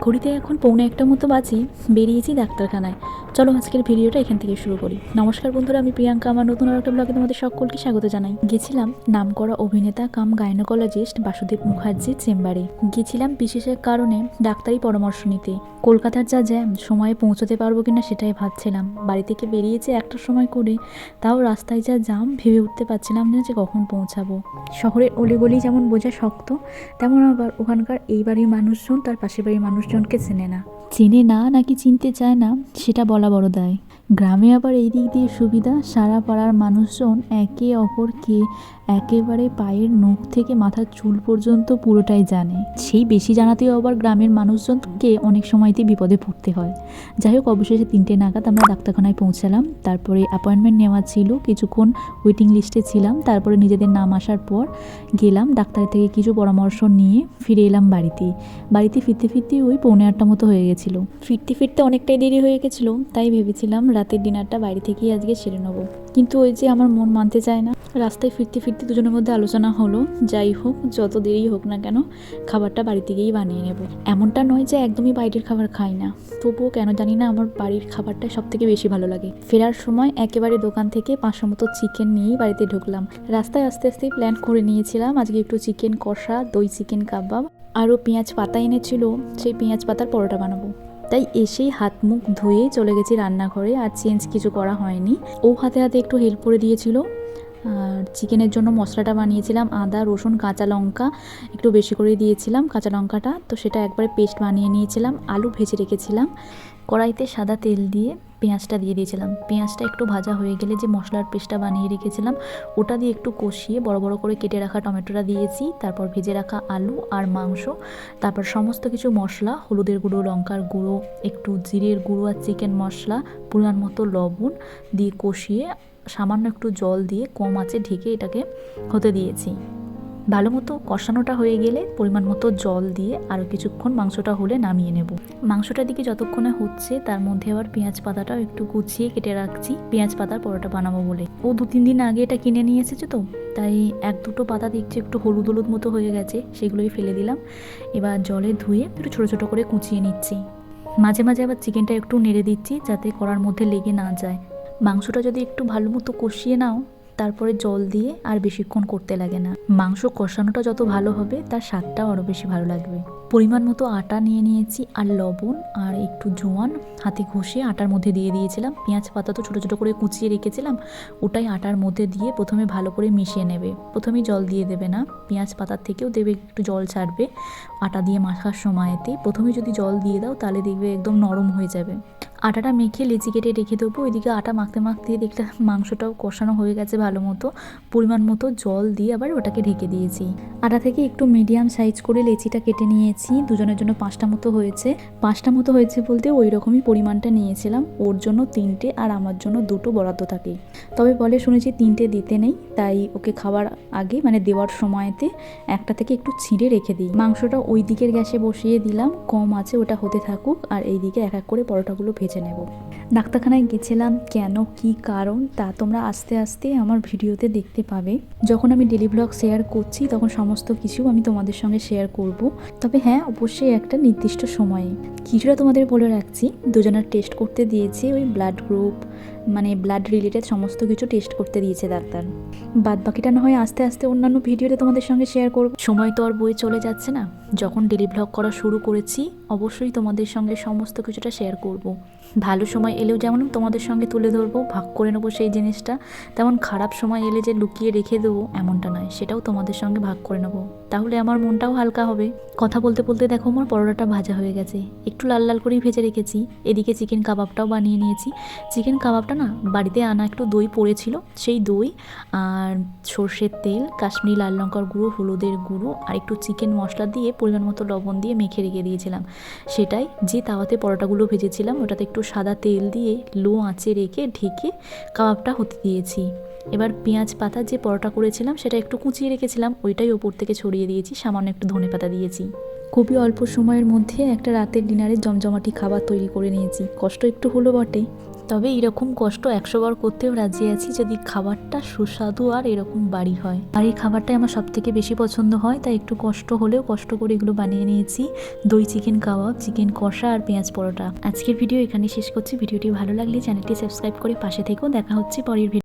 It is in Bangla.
ঘড়িতে এখন পৌনে একটা মতো বাজে, বেরিয়েছি ডাক্তারখানায়। চলো আজকের ভিডিওটা এখান থেকে শুরু করি। নমস্কার বন্ধুরা, আমি প্রিয়াঙ্কা। আমার নতুন আর একটা ব্লগে তোমাদের সকলকে স্বাগত জানাই। গেছিলাম নামকরা অভিনেতা কাম গাইনোকোলজিস্ট বাসুদেব মুখার্জির চেম্বারে। গেছিলাম বিশেষের কারণে ডাক্তারি পরামর্শ নিতে। কলকাতার যা জ্যাম, সময়ে পৌঁছতে পারব কিনা সেটাই ভাবছিলাম। বাড়ি থেকে বেরিয়েছে একটা সময় করে, তাও রাস্তায় যা জাম ভেবে উঠতে পারছিলাম না যে কখন পৌঁছাবো। শহরের অলিগলি যেমন বোঝা শক্ত, তেমন আবার ওখানকার এই বাড়ির মানুষজন, তার পাশের বাড়ির মানুষজনকে চেনে না। চেনে না নাকি চিনতে চায় না, সেটা বলা বড় দায়। গ্রামে আবার এই দিক দিয়ে সুবিধা, সারা পাড়ার মানুষজন একে অপরকে একেবারে পায়ের নখ থেকে মাথার চুল পর্যন্ত পুরোটাই জানে। সেই বেশি জানাতেও আবার গ্রামের মানুষজনকে অনেক সময়তেই বিপদে পড়তে হয়। যাই হোক, অবশেষে তিনটে নাগাদ আমরা ডাক্তারখানায় পৌঁছালাম। তারপরে অ্যাপয়েন্টমেন্ট নেওয়া ছিল, কিছুক্ষণ ওয়েটিং লিস্টে ছিলাম। তারপরে নিজেদের নাম আসার পর গেলাম ডাক্তারের থেকে কিছু পরামর্শ নিয়ে ফিরে এলাম বাড়িতে। বাড়িতে ফিরতে ফিরতে ওই পৌনে আটটা মতো হয়ে গেছিল ফিরতে ফিরতে অনেকটাই দেরি হয়ে গেছিল, তাই ভেবেছিলাম রাতের ডিনারটা বাড়ি থেকেই আজকে সেরে নেব। কিন্তু ওই যে আমার মন মানতে চায় না, রাস্তায় ফিরতে ফিরতে দুজনের মধ্যে আলোচনা হলো, যাই হোক, যত দেরি হোক না কেন খাবারটা বাড়ি থেকেই বানিয়ে নেব। এমনটা নয় যে একদমই বাইরের খাবার খাই না, তবুও কেন জানি না আমার বাড়ির খাবারটা সব থেকে বেশি ভালো লাগে। ফেরার সময় একেবারে দোকান থেকে পাঁচশো মতো চিকেন নিয়েই বাড়িতে ঢুকলাম। রাস্তায় আস্তে আস্তে প্ল্যান করে নিয়েছিলাম আজকে একটু চিকেন কষা, দই চিকেন কাবাব আরও পেঁয়াজ পাতা এনেছিল, সেই পেঁয়াজ পাতার পরোটা বানাবো। তাই এসেই হাত মুখ ধুয়ে চলে গেছি রান্নাঘরে, আর চেঞ্জ কিছু করা হয়নি। ও হাতে হাতে একটু হেল্প করে দিয়েছিল। আর চিকেনের জন্য মশলাটা বানিয়েছিলাম, আদা, রসুন, কাঁচা লঙ্কা একটু বেশি করে দিয়েছিলাম কাঁচা লঙ্কাটা। তো সেটা একবারে পেস্ট বানিয়ে নিয়েছিলাম, আলু ভেজে রেখেছিলাম। কড়াইতে সাদা তেল দিয়ে পেঁয়াজটা দিয়ে দিয়েছিলাম। পেঁয়াজটা একটু ভাজা হয়ে গেলে যে মশলার পেস্টটা বানিয়ে রেখেছিলাম, ওটা দিয়ে একটু কষিয়ে বড় বড় করে কেটে রাখা টমেটোটা দিয়েছি, তারপর ভেজে রাখা আলু আর মাংস, তারপর সমস্ত কিছু মশলা, হলুদের গুঁড়ো, লঙ্কার গুঁড়ো, একটু জিরের গুঁড়ো আর চিকেন মশলা পরিমাণ মতো লবণ দিয়ে কষিয়ে সামান্য একটু জল দিয়ে কম আঁচে ঢেকে এটাকে হতে দিয়েছি। ভালো মতো কষানোটা হয়ে গেলে পরিমাণ মতো জল দিয়ে আরও কিছুক্ষণ মাংসটা হলে নামিয়ে নেব। মাংসটার দিকে যতক্ষণে হচ্ছে তার মধ্যে আবার পেঁয়াজ পাতাটাও একটু গুছিয়ে কেটে রাখছি। পেঁয়াজ পাতার পরোটা বানাবো বলে। ও দু তিন দিন আগে এটা কিনে নিয়ে এসেছে তো, তাই এক দুটো পাতা দেখছি একটু হলুদ হলুদ মতো হয়ে গেছে, সেগুলোই ফেলে দিলাম। এবার জলে ধুয়ে একটু ছোটো ছোটো করে কুচিয়ে নিচ্ছি। মাঝে মাঝে আবার চিকেনটা একটু নেড়ে দিচ্ছি যাতে কড়ার মধ্যে লেগে না যায়। মাংসটা যদি একটু ভালো মতো কষিয়ে নাও তারপরে জল দিয়ে আর বেশিক্ষণ করতে লাগে না। মাংস কষানোটা যত ভালো হবে, তার স্বাদটাও আরও বেশি ভালো লাগবে। পরিমাণ মতো আটা নিয়ে নিয়েছি আর লবণ আর একটু জোয়ান। হাতে ঘষে আটার মধ্যে দিয়ে দিয়েছিলাম। পেঁয়াজ পাতা তো ছোটো ছোটো করে কুচিয়ে রেখেছিলাম। ওটাই আটার মধ্যে দিয়ে প্রথমে ভালো করে মিশিয়ে নেবে। প্রথমেই জল দিয়ে দেবে না। পেঁয়াজ পাতার থেকেও দেবে একটু জল ছাড়বে। আটা দিয়ে মাখার সময়তে প্রথমে যদি জল দিয়ে দাও, তাহলে দেখবে একদম নরম হয়ে যাবে। আটাটা মেখে লেচি কেটে রেখে দেবো। ওইদিকে আটা মাখতে মাখতে দেখলে মাংসটাও কষানো হয়ে গেছে ভালো মতো, পরিমাণ মতো জল দিয়ে আবার ওটাকে ঢেকে দিয়েছি। আটা থেকে একটু মিডিয়াম সাইজ করে লেচিটা কেটে নিয়েছি, দুজনের জন্য পাঁচটা মতো হয়েছে। পাঁচটা মতো হয়েছে বলতে ওই রকমই পরিমাণটা নিয়েছিলাম, ওর জন্য তিনটে আর আমার জন্য দুটো বরাদ্দ থাকে। তবে বলে শুনেছি তিনটে দিতে নেই, তাই ওকে খাবার আগে মানে দেওয়ার সময়তে একটা থেকে একটু ছিঁড়ে রেখে দিই। মাংসটা ওই দিকের গ্যাসে বসিয়ে দিলাম, কম আছে ওটা হতে থাকুক, আর এই দিকে এক এক করে পরোটাগুলো ভেজে নেব। ডাক্তারখানায় গেছিলাম, কেন, কি কারণ, তা তোমরা আস্তে আস্তে আমার ভিডিওতে দেখতে পাবে। যখন আমি ডেলি ব্লগ শেয়ার করছি, তখন সমস্ত কিছু আমি তোমাদের সঙ্গে শেয়ার করব। তবে হ্যাঁ অবশ্যই একটা নির্দিষ্ট সময়ে। কিছুটা তোমাদের বলে রাখছি, দুজনের টেস্ট করতে দিয়েছে ওই ব্লাড গ্রুপ মানে ব্লাড রিলেটেড সমস্ত কিছু টেস্ট করতে দিয়েছে ডাক্তার। বাদ বাকিটা না হয় আস্তে আস্তে অন্যান্য ভিডিওতে তোমাদের সঙ্গে শেয়ার করব। সময় তো আর বই চলে যাচ্ছে না। যখন ডেলি ব্লগ করা শুরু করেছি, অবশ্যই তোমাদের সঙ্গে সমস্ত কিছুটা শেয়ার করব। ভালো সময় এলেও যেমন তোমাদের সঙ্গে তুলে ধরবো, ভাগ করে নেব সেই জিনিসটা, তেমন খারাপ সময় এলে যে লুকিয়ে রেখে দেবো এমনটা নয়, সেটাও তোমাদের সঙ্গে ভাগ করে নেব। তাহলে আমার মনটাও হালকা হবে। কথা বলতে বলতে দেখো আমার পরোটাটা ভাজা হয়ে গেছে। একটু লাল লাল করেই ভেজে রেখেছি। এদিকে চিকেন কাবাবটাও বানিয়ে নিয়েছি। চিকেন কাবাবটা না, বাড়িতে আনা একটু দই পড়েছিল, সেই দই আর সর্ষের তেল, কাশ্মীরি লাল লঙ্কার গুঁড়ো, হলুদের গুঁড়ো আর একটু চিকেন মশলা দিয়ে পরিমাণ মতো লবণ দিয়ে মেখে রেখে দিয়েছিলাম। সেটাই যে তাওয়াতে পরোটাগুলো ভেজেছিলাম, ওটাতে একটু সাদা তেল দিয়ে লো আঁচে রেখে ঢেকে কাবাবটা হতে দিয়েছি। এবার পেঁয়াজ পাতা যে পরোটা করেছিলাম, সেটা একটু কুচিয়ে রেখেছিলাম, ওইটাই ওপর থেকে ছড়িয়ে দিয়েছি, সামান্য একটু ধনে পাতা দিয়েছি। খুবই অল্প সময়ের মধ্যে একটা রাতের ডিনারে জমজমাটি খাবার তৈরি করে নিয়েছি। কষ্ট একটু হলো বটে, তবে এরকম কষ্ট একশো বার করতেও রাজি আছি যদি খাবারটা সুস্বাদু আর এরকম বাড়ি হয়। আর এই খাবারটাই আমার সব থেকে বেশি পছন্দ হয়, তাই একটু কষ্ট হলেও কষ্ট করে এগুলো বানিয়ে নিয়েছি। দই, চিকেন কাবাব, চিকেন কষা আর পেঁয়াজ পরোটা। আজকের ভিডিও এখানে শেষ করছি। ভিডিওটি ভালো লাগলে চ্যানেলটি সাবস্ক্রাইব করে পাশে থেকেও দেখা হচ্ছে পরের ভিডিও